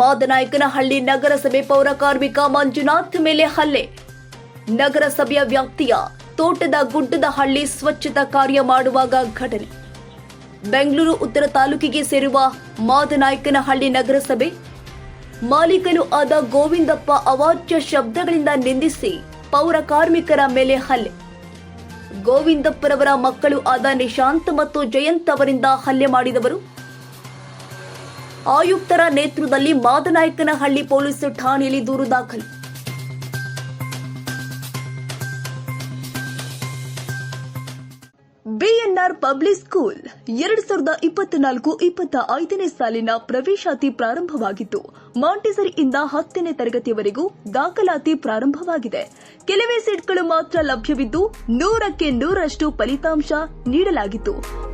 ಮಾದನಾಯಕನಹಳ್ಳಿ ನಗರಸಭೆ ಪೌರ ಕಾರ್ಮಿಕ ಮಂಜುನಾಥ್ ಮೇಲೆ ಹಲ್ಲೆ. ನಗರಸಭೆಯ ವ್ಯಾಪ್ತಿಯ ತೋಟದ ಗುಡ್ಡದ ಹಳ್ಳಿ ಸ್ವಚ್ಛತಾ ಕಾರ್ಯ ಮಾಡುವಾಗ ಘಟನೆ. ಬೆಂಗಳೂರು ಉತ್ತರ ತಾಲೂಕಿಗೆ ಸೇರುವ ಮಾದನಾಯಕನಹಳ್ಳಿ ನಗರಸಭೆ. ಮಾಲೀಕನು ಆದ ಗೋವಿಂದಪ್ಪ ಅವಾಚ್ಯ ಶಬ್ದಗಳಿಂದ ನಿಂದಿಸಿ ಪೌರ ಕಾರ್ಮಿಕರ ಮೇಲೆ ಹಲ್ಲೆ. ಗೋವಿಂದಪ್ಪರವರ ಮಕ್ಕಳು ಆದ ನಿಶಾಂತ್ ಮತ್ತು ಜಯಂತ್ ಅವರಿಂದ ಹಲ್ಲೆ ಮಾಡಿದವರು. ಆಯುಕ್ತರ ನೇತೃತ್ವದಲ್ಲಿ ಮಾದನಾಯಕನಹಳ್ಳಿ ಪೊಲೀಸ್ ಠಾಣೆಯಲ್ಲಿ ದೂರು ದಾಖಲು. ಬಿಎನ್ಆರ್ ಪಬ್ಲಿಕ್ ಸ್ಕೂಲ್ ಎರಡ್ ಸಾವಿರದ ಇಪ್ಪತ್ನಾಲ್ಕು ಇಪ್ಪತ್ತ ಐದನೇ ಸಾಲಿನ ಪ್ರವೇಶಾತಿ ಪ್ರಾರಂಭವಾಗಿತ್ತು. ಮಾಂಟಿಸರಿಯಿಂದ ಹತ್ತನೇ ತರಗತಿಯವರೆಗೂ ದಾಖಲಾತಿ ಪ್ರಾರಂಭವಾಗಿದೆ. ಕೆಲವೇ ಸೀಟ್ಗಳು ಮಾತ್ರ ಲಭ್ಯವಿದ್ದು ನೂರಕ್ಕೆ ನೂರಷ್ಟು ಫಲಿತಾಂಶ ನೀಡಲಾಗಿತ್ತು.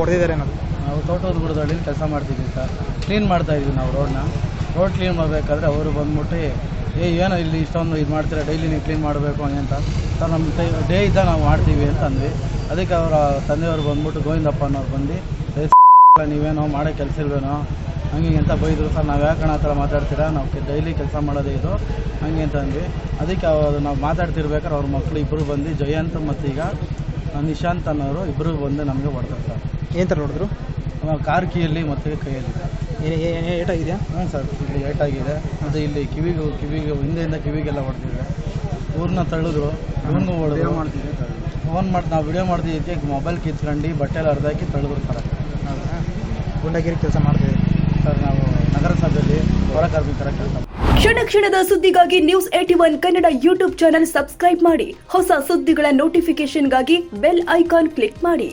ಹೊಡೆದಿದ್ದಾರೆ ನಾವು ತೋಟದ ಬುಡದಲ್ಲಿ ಕೆಲಸ ಮಾಡ್ತಿದ್ವಿ ಸರ್. ಕ್ಲೀನ್ ಮಾಡ್ತಾ ಇದ್ವಿ ನಾವು ರೋಡ್ನ ರೋಡ್ ಕ್ಲೀನ್ ಮಾಡಬೇಕಾದ್ರೆ ಅವರು ಬಂದ್ಬಿಟ್ಟು, ಏ, ಏನೋ ಇಲ್ಲಿ ಇಷ್ಟೊಂದು ಇದು ಮಾಡ್ತೀರಾ? ಡೈಲಿ ನೀವು ಕ್ಲೀನ್ ಮಾಡಬೇಕು ಹಂಗೆ ಅಂತ. ಸರ್ ನಮ್ಮ ಡೇ ಇದ್ದ ನಾವು ಮಾಡ್ತೀವಿ ಅಂತ ಅಂದ್ವಿ. ಅದಕ್ಕೆ ಅವರ ತಂದೆಯವರು ಬಂದ್ಬಿಟ್ಟು ಗೋವಿಂದಪ್ಪ ಅನ್ನೋರು ಬಂದು, "ಏ ನೀವೇನೋ ಮಾಡೋ ಕೆಲಸ ಇಲ್ವೇನೋ? ಹಂಗೆ ಹಿಂಗೆ ಅಂತ ಬೈದರು. ಸರ್, ನಾವು ಯಾಕೆ ಆ ಥರ ಮಾತಾಡ್ತೀರಾ? ನಾವು ಡೈಲಿ ಕೆಲಸ ಮಾಡೋದೇ ಇದು. ಹಂಗೆ ಅಂತ ಅಂದ್ವಿ. ಅದಕ್ಕೆ ಅವರು ನಾವು ಮಾತಾಡ್ತಿರ್ಬೇಕಾದ್ರೆ ಅವ್ರ ಮಕ್ಕಳು ಇಬ್ಬರು ಬಂದು ಜಯಂತ್ ಮತ್ತು ಈಗ ನಿಶಾಂತ್ ಅನ್ನೋರು ಇಬ್ಬರು ಬಂದು ನಮಗೆ ಹೊಡೆದ್ರು ಸರ್. ಏನು ಥರ ನೋಡಿದ್ರು? ಕಾರ್ ಕೀಯಲ್ಲಿ ಮತ್ತು ಕೈಯಲ್ಲಿ. ಹೇ ಏ ಏಟಾಗಿದೆಯಾ ಹ್ಞೂ ಸರ್ ಇಲ್ಲಿ ಏಟಾಗಿದೆ. ಮತ್ತು ಇಲ್ಲಿ ಕಿವಿಗೆ ಕಿವಿಗೆ ಹಿಂದೆಯಿಂದ ಕಿವಿಗೆಲ್ಲ ಹೊಡೆದಿದೆ. ಊರನ್ನ ತಳ್ಳಿದ್ರು ಇವನಿಗೂ ಹೊಡೆದ್ರು. ಫೋನ್ ಮಾಡಿ ನಾವು ವಿಡಿಯೋ ಮಾಡ್ತಿದ್ದಕ್ಕೆ ಮೊಬೈಲ್ ಕಿತ್ಕೊಂಡು ಬಟ್ಟೆ ಎಲ್ಲ ಅರ್ಧಾಕಿ ತಳ್ಳಿದ್ರು ಸರ್. ಗುಂಡಗಿರಿ ಕೆಲಸ ಮಾಡ್ತೀವಿ ಸರ್ ನಾವು ನಗರಸಭೆಯಲ್ಲಿ ಹೊರ ಕಾರ್ಮಿಕರ ಕೆಲಸ ಕ್ಷಣ ಕ್ಷಣದ ಸುದ್ದಿಗಾಗಿ news at one Kannada YouTube channel subscribe ಮಾಡಿ. ಹೊಸ ಸುದ್ದಿಗಳ ನೋಟಿಫಿಕೇಶನ್ಗಾಗಿ ಬೆಲ್ ಐಕಾನ್ ಕ್ಲಿಕ್ ಮಾಡಿ.